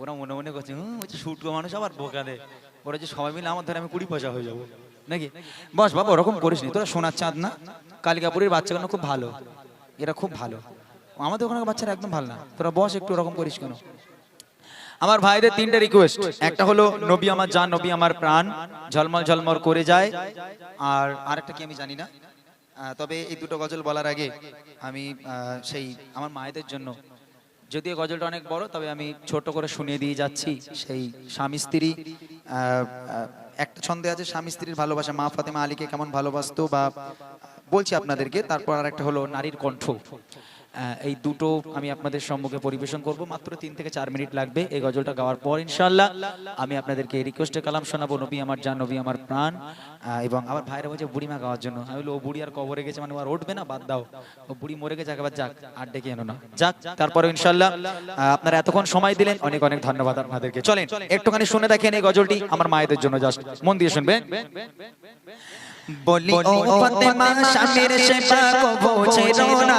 ওরা মনে মনে করছে, হুম হচ্ছে শুটকো মানুষ আবার বোকা দে ওরা যে সবাই মিলে, আমার ধরে আমি কুড়ি পয়সা হয়ে যাব। নাকি? বস বাবা, ওরকম করিস নি, তোরা সোনার চাঁদ না? কালিকাপুরের বাচ্চাগুলো খুব ভালো? এরা খুব ভালো। আমাদের ওখানে বাচ্চারা একদম ভালো না। তোরা বস একটু ওরকম করিস কেন? আমার ভাইদের তিনটা রিকোয়েস্ট একটা হলো, নবী আমার যান নবী আমার প্রাণ। ঝলমল ঝলমল করে যায়। আর আরেকটা কি আমি জানি না। তবে এই দুটো গজল বলার আগে আমি সেই আমার মায়েদের জন্য যদিও গজলটা অনেক বড়, তবে আমি ছোট করে শুনিয়ে দিয়ে যাচ্ছি সেই স্বামী স্ত্রী। একটা ছন্দে আছে, স্বামী স্ত্রীর ভালোবাসা। মা ফাতেমা আলীকে কেমন ভালোবাসতো বা বলছি আপনাদেরকে, তারপর আর একটা হলো নারীর কণ্ঠ। এই দুটো আমি আপনাদের সম্মুখে পরিবেশন করব। মাত্র তিন থেকে চার মিনিট লাগবে এই গজলটা গাওয়ার পর ইনশাল্লাহ আমি আপনাদেরকে রিকোয়েস্টে কালাম শোনাবো নবী আমার জান নবী আমার প্রাণ এবং আমার ভাইরা বলছে বুড়িমা গাওয়ার জন্য। আমি বলি ও বুড়ি আর কবরে গেছে মানে আর উঠবে না? বাদ দাও। ও বুড়ি মরে গেছে একবার যাক আর ডেকে এনো না। যাক তারপরে ইনশাল্লাহ আপনারা এতক্ষণ সময় দিলেন অনেক অনেক ধন্যবাদ আপনাদেরকে। চলেন একটুখানি শুনে দেখেন এই গজলটি আমার মায়েদের জন্য জাস্ট। মন দিয়ে শুনবেন। বলি ও ফাতেমা স্বামীর সেবা কো বোঝে না।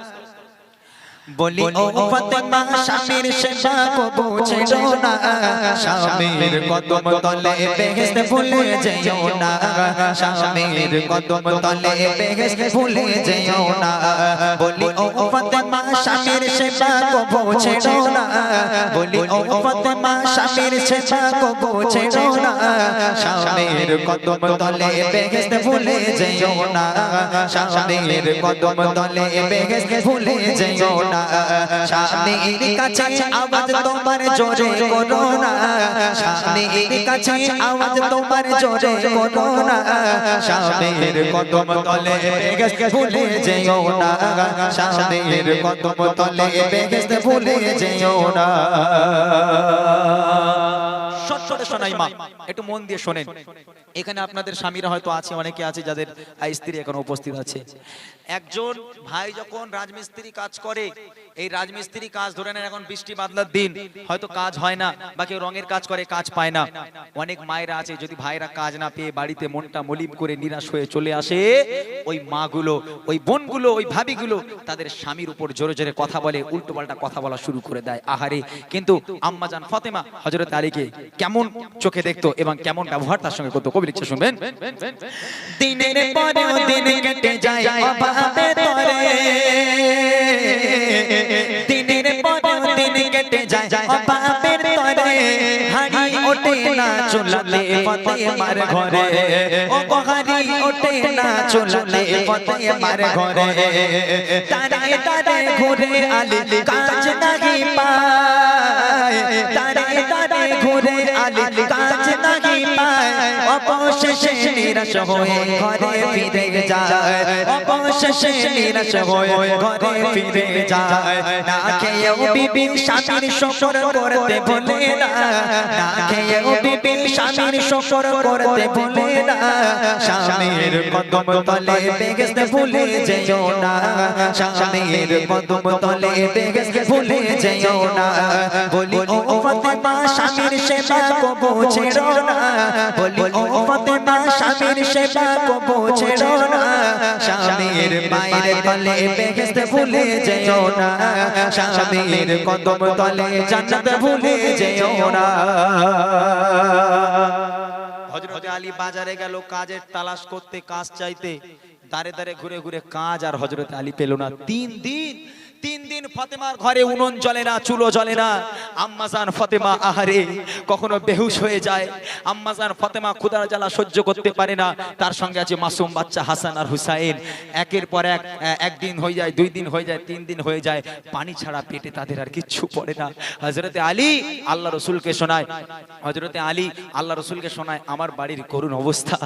বলি ও ফাতেমা স্বামীর সেবা কো বোঝে না। স্বামীর কদম তলে বেহেশত ভুলে যেও না। স্বামীর কদম তলে বেহেশত ভুলে যেও না। বলি ও ফাতেমা স্বামীর সেবা কো বোঝে না। বলি ও ফাতেমা স্বামীর সেবা কো বোঝে না। স্বামীর কদম তলে বেহেশত ভুলে যেও না। স্বামীর কদম তলে বেহেশত ভুলে যেও না। স্বামীর কাছে আওয়াজ তোমার জোরে করো না স্বামীর কাছে আওয়াজ তোমার জোরে করো না স্বামীর কদম তলে ভুলে যেও না স্বামীর কদম তলে বেহেশত ভুলে যেও না সত্যতে শোনাই মা, একটু মন দিয়ে শোনেন। এখানে আপনাদের স্বামীরা হয়তো আছে, অনেকে আছে যাদের স্ত্রী এখন উপস্থিত আছে। একজন ভাই যখন রাজমিস্ত্রি কাজ করে এই রাজমিস্ত্রি কাজ ধরে নেন এখন বৃষ্টি বাদলার দিন। হয়তো কাজ হয় না বা কেউ রঙের কাজ করে, কাজ পায় না। অনেক মায়েরা আছে, যদি ভাইরা কাজ না পেয়ে বাড়িতে মনটা মলিম করে নিরাশ হয়ে চলে আসে, ওই মাগুলো, ওই বোনগুলো, ওই ভাবিগুলো তাদের স্বামীর উপর জোরে জোরে কথা বলে, উল্টো পাল্টা কথা বলা শুরু করে দেয়। আহারে, কিন্তু আম্মাজান ফাতেমা হজরত আলীকে কেমন চোখে দেখতো এবং কেমন ব্যবহার তার সঙ্গে করতো? কবি লিখছে, শুনবেন? দিনের যায় দিনের পর দিন কেটে যায়, অভাবের তরে হাড়ি ওঠে না চুলাতে পথে আমার ঘরে। ও হাড়ি ওঠে না চুলাতে পথে আমার ঘরে। তারে তারে ঘুরে আলি, কাজ নাহি পায়। তারে তারে ঘুরে আলি কাজ নাহি পায়? অবশেষে নিরাশ হয়ে ঘরে ফিরে যায়। অবশেষে নিরাশ হয়ে ঘরে ফিরে যায়। না খেয়েও বিবি স্বামীর শকর করতে ভুলে না। না। খেয়েও বিবি স্বামীর শকর করতে ভুলে না। স্বামীর কদম তলে বেগেস্তে ভুলে যেও না। স্বামীর কদম তলে বেগেস্তে ভুলে যেও না। বলি ও ফাতেমা স্বামীর সেবা কো বোঝে না। বলি, ও ফাতেমা, স্বামীর সেবা কো বোঝে না। স্বামীর মায়ের তলে বেহেশত ভুলে যেও না। স্বামীর কদম তলে জান্নাত ভুলে যেও না। হজরত আলী বাজারে গেল কাজের তালাশ করতে, কাজ চাইতে। দাঁড়ে দাঁড়ে ঘুরে ঘুরে কাজ আর হজরত আলী পেল না। তিন দিন তিন দিন ফতেমার ঘরে উনুন জ্বলে না, চুলো জ্বলে না। আম্মাজান ফতেমা, আহারে, কখনো বেহুশ হয়ে যায়। আম্মাজান ফতেমা ক্ষুদার জ্বালা সহ্য করতে পারে না। তার সঙ্গে আছে মাসুম বাচ্চা হাসান আর হুসাইন। একের পর এক একদিন হয়ে যায়, দুই দিন হয়ে যায়, তিন দিন হয়ে যায়। পানি ছাড়া পেটে তাদের আর কিচ্ছু পড়ে না। হজরতে আলী আল্লাহ রসুলকে শোনায়। হজরতে আলী আল্লাহ রসুলকে শোনায়, আমার বাড়ির করুণ অবস্থা,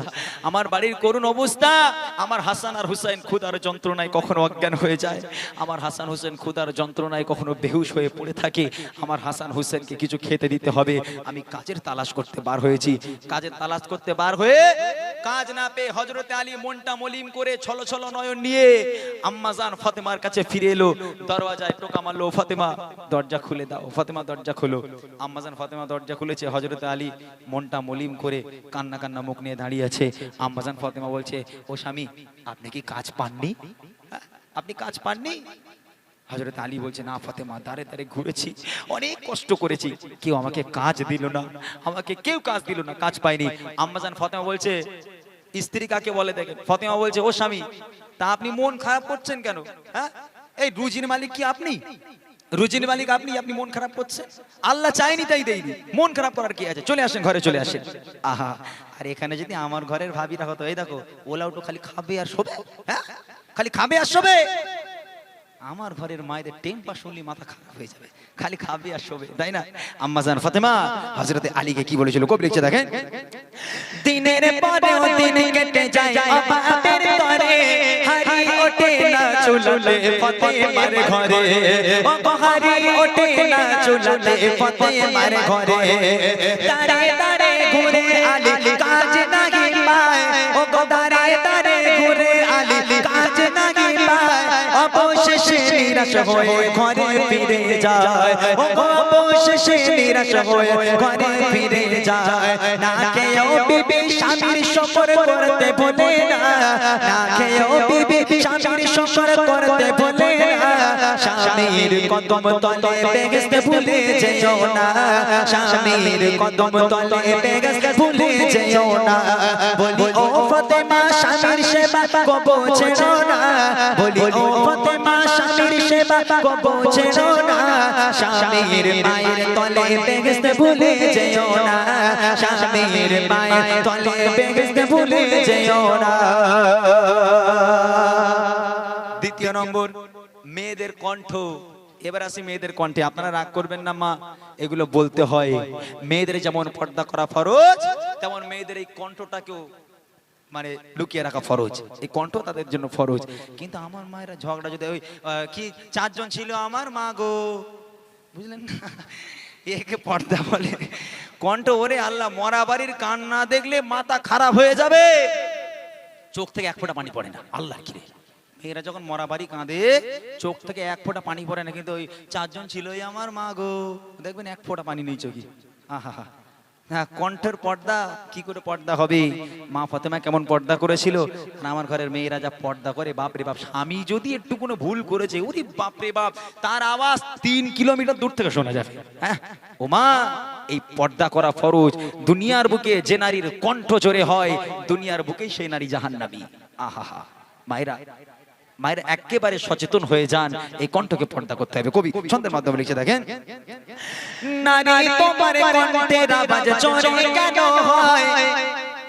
আমার বাড়ির করুণ অবস্থা। আমার হাসান আর হুসাইন ক্ষুদার যন্ত্রণায় কখনো অজ্ঞান হয়ে যায়। আমার হাসান হুসেন ক্ষুদার যন্ত্রণায় কখনো বেহুশ হয়ে পড়ে থাকে। আমার হাসান হুসেনকে কিছু খেতে দিতে হবে। আমি কাজের তালাশ করতে বার হয়েছি। কাজের তালাশ করতে বার হয়ে কাজ না পেয়ে হজরতে আলী মনটা মলিম করে ছলো ছলো নয়ন নিয়ে আম্মাজান ফাতেমার কাছে ফিরে এলো। দরওয়াজায় টোকা মারলো ফাতেমা, দরজা খুলে দাও। ফাতেমা, দরজা খুলো। আম্মাজান ফাতেমা, দরজা খুলেছে। হজরতে আলী মনটা মলিম করে কান্না কান্না মুখ নিয়ে দাঁড়িয়ে আছে। আম্মাজান ফাতেমা বলছে, ও স্বামী, আপনি কি কাজ পাননি? আপনি কাজ পাননি? হজরত আলী বলছে, না, ফাতেমা দাঁড়ে দাঁড়ে ঘুরেছি, অনেক কষ্ট করেছি। কেউ আমাকে কাজ দিল না, আমাকে কেউ কাজ দিল না, কাজ পাইনি। আম্মাজান ফাতেমা বলছে, স্ত্রী কাকে বলে দেখেন? ফাতেমা বলছে, ও স্বামী, তা আপনি মন খারাপ করছেন কেন? হ্যাঁ? এই রুজির মালিক কি আপনি? রুজির মালিক আপনি আপনি মন খারাপ করছেন? আল্লাহ চাইনি তাই দেয়নি মন খারাপ করার কি আছে? চলে আসেন, ঘরে চলে আসেন। আহা, আর এখানে যদি আমার ঘরের ভাবিরা হতো, এই দেখো, ওলা উঠো, খালি খাবে আর শোবে হ্যাঁ? খালি খাবে আর শোবে। আমার ঘরের মায়েদের টেম্পা শুনলি মাথা খারাপ হয়ে যাবে। খালি খাবে আর শোবে, তাই না? আম্মাজান ফাতেমা হজরতে আলীকে কি বলেছিল কবি লিখছে দেখেন? দিনের পরেও দিন কেটে যায় অভাবের তরে হারি ওঠে না চুললে ফতেমার ঘরে। হারি ওঠে না চুললে ফতেমার ঘরে। তারে তারে ঘুরে আলী, কাজ নাহি পায়। ও গো তারে ঘুরে আলী, কাজ নাহি পায়। নিরাশ হয়ে ঘরে ফিরে যায়। অবশেষে নিরাশ হয়ে ঘরে ফিরে যায়। স্বামীর সফর করতে বিবি স্বামীর সফর করতে না। স্বামীর কদম তলে ভুলে যেও না। স্বামীর কদম তলে ভুলে যেও না। বলি, ও ফতেমা, স্বামীর সেবা কো বোঝেও না। বলি, ও ফতেমা মায়ের তলে ভুলে যেও না। মায়ের তলে ভুলে যেও না। দ্বিতীয় নম্বর, মেয়েদের কণ্ঠ। এবার আসি মেয়েদের কণ্ঠে। আপনারা রাগ করবেন না, মা, এগুলো বলতে হয়। মেয়েদের যেমন পর্দা করা ফরজ, তেমন মেয়েদের এই কণ্ঠটাকেও মানে লুকিয়ে রাখা ফরজ। এই কণ্ঠ তাদের জন্য ফরজ। কিন্তু আমার মায়েরা ঝগড়া যদি ওই কি চারজন ছিল আমার মা গো? বুঝলেন না? একে পর্দা বলে। কণ্ঠ ওরে আল্লাহ, মরা বাড়ির কান না দেখলে মাথা খারাপ হয়ে যাবে। চোখ থেকে এক ফোঁটা পানি পড়ে না। আল্লাহ কিরে। মেয়েরা যখন মরা বাড়ি কাঁদে, চোখ থেকে এক ফোঁটা পানি পড়ে না। কিন্তু ওই চারজন ছিলই আমার মা গো। দেখবেন এক ফোঁটা পানি নেই চোখে। আহা হা। হ্যাঁ কণ্ঠের পর্দা, কি করে পর্দা হবে? মা ফতেমা কেমন পর্দা করেছিল? আমার ঘরের মেয়েরা যা পর্দা করে বাপরে বাপ, স্বামী যদি একটু কোনো ভুল করেছে, ওরে বাপরে বাপ, তার আওয়াজ তিন কিলোমিটার দূর থেকে শোনা যাবে। হ্যাঁ? ও মা, এই পর্দা করা ফরজ। দুনিয়ার বুকে যে নারীর কণ্ঠ জোরে হয়, দুনিয়ার বুকেই সেই নারী জাহান্নাবী আহা হা মায়েরা মায়ের একেবারে সচেতন হয়ে যান, এই কণ্ঠকে পর্দা করতে হবে। কবি, ছন্দের মাধ্যমে লিখে দেখেন, নারী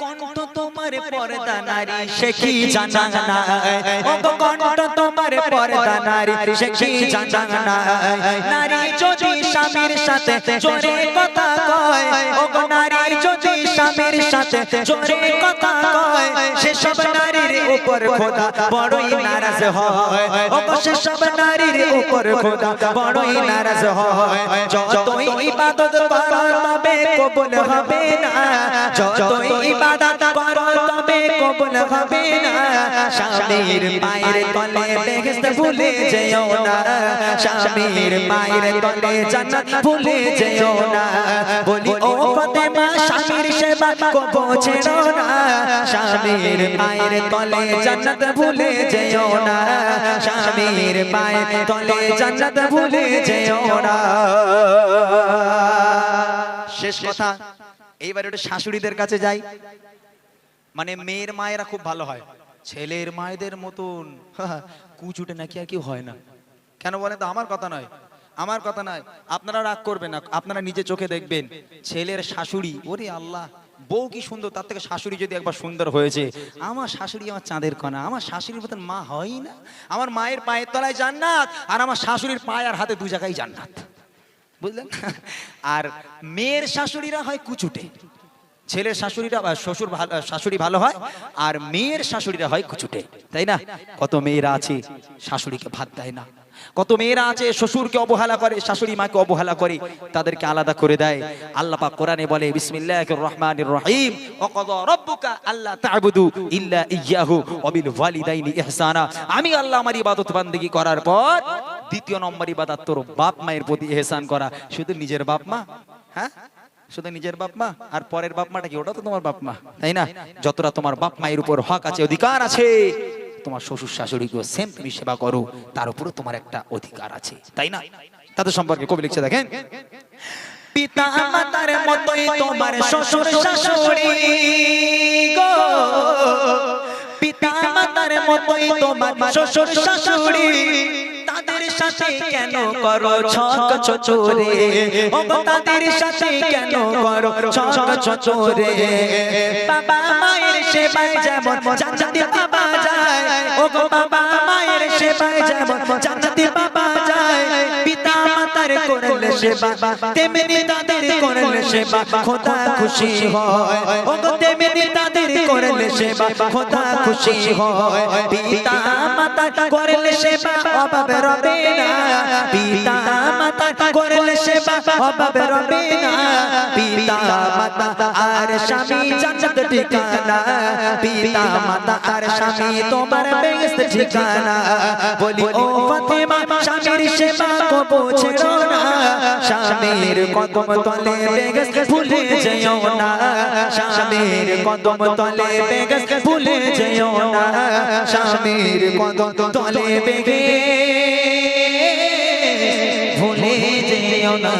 কণ্ঠ তোমার পর্দা নারী, সে কি জানা কণ্ঠ তোমার পর্দা নারী, সে কি জানা নারী যদি স্বামীর সাথে কথা কয় ও নারী যদি স্বামীর সাথে চোরে কথা কয় সে সব নারীর উপর খোদা বড়ই নারাজ হয়। সে সব নারীর উপর খোদা বড়ই নারাজ হয়। যতই ইবাদত করো তবে কবুল হবে না, যতই ইবাদত করো তবে কবুল হবে না। স্বামীর পায়ের তলে বেহেশত ভুলে যেও না। স্বামীর পায়ের তলে জান্নাত ভুলে যেও না। বলি, ও ফাতেমা, স্বামীর সেবা কো বোঝেও না। স্বামীর পায়ের তলে জান্নাত ভুলে যেও না। স্বামীর পায়ের তলে জান্নাত ভুলে যেও না। শেষ কথা, এইবার একটু শাশুড়িদের কাছে যাই। মানে মেয়ের মায়েরা খুব ভালো হয়। ছেলের মায়েদের মতন। কুচুটে নাকি আর কেউ হয় না। কেন বলেন তো, আমার কথা নয়। আমার কথা নয়। আপনারা রাগ করবেন না। আপনারা নিজে চোখে দেখবেন। ছেলের শাশুড়ি, ওরে আল্লাহ। বউ কি সুন্দর, তার থেকে শাশুড়ি যদি একবার সুন্দর হয়েছে, আমার শাশুড়ি আমার চাঁদের কণা, আমার শাশুড়ির মতন মা হয় না। আমার মায়ের পায়ের তলায় জান্নাত, আর আমার শাশুড়ির পায়ে আর হাতে দু জায়গায় জান্নাত। বুঝলেন? আর মেয়ের শাশুড়িরা হয় কুচুটে। ছেলের শাশুড়িরা শ্বশুর ভালো শাশুড়ি ভালো হয়, আর মেয়ের শাশুড়িরা হয় কুচুটে। তাই না? কত মেয়েরা আছে, শাশুড়িকে ভাত দেয় না। কত মেয়েরা আছে, শ্বশুরকে অবহেলা করে, শাশুড়ি মাকে অবহেলা করে, তাদেরকে আলাদা করে দেয়। আল্লাহ পাক কোরআনে বলে, বিসমিল্লাহির রহমানির রহিম। ওয়াকাদা রাব্বুকা আল্লা তা'বুদু ইল্লা ইয়্যাহু ওয়া বিল ওয়ালিদাইনি ইহসানা। আমি আল্লাহ আমার ইবাদত বান্দেগী করার পর দ্বিতীয় নম্বর ইবাদত তোর বাপ মায়ের প্রতি ইহসান করা। শুধু নিজের বাপ মা? হ্যাঁ? শুধু নিজের বাপ মা? আর পরের বাপ মাটা কি? ওটা তো তোমার বাপ মা, তাই না? যতটা তোমার বাপ মায়ের উপর হক আছে, অধিকার আছে। তোমার শ্বশুর শাশুড়িকেও সেম তুমি সেবা করো, তার উপরও তোমার একটা অধিকার আছে, তাই না? তাদের সম্পর্কে কবি লিখছে, দেখেন। পিতা মাতার মতোই তোমার শ্বশুর শাশুড়ি গো। পিতা মাতার মতোই তোমার শ্বশুর শাশুড়ি সাথে কেন করো ছক চচোরে ও তাদের সাথে কেন করো ছক চচোরে বাবা মায়ের সেবায় যেমন জান্নাতি বাবা যায় ও বাবা মায়ের সেবায় যেমন জান্নাতি বাবা যায়, পিতা মাতার করলে সেবা তেমনি তাদের করলে সেবা খোদা খুশি হয়। ও তেমনি তাদের করলে সেবা খোদা খুশি হয়। পিতা মাতা করলে সেবা অভাব রবে না। পিতা মাতা করলে সেবা অভাব রবে না। পিতা মাতা আর স্বামী জান্নাত ঠিকানা। পিতা মাতা আর স্বামী তোমার বেহেশত ঠিকানা। বলি, ও ফাতেমা, স্বামীর সেবা কো বোঝো না স্বামীর কদম তলে বেগস ভুলে যেও না স্বামীর কদম তলে বেগস ভুলে যেও না স্বামীর কদম তলে বেগে ভুলে যেও না।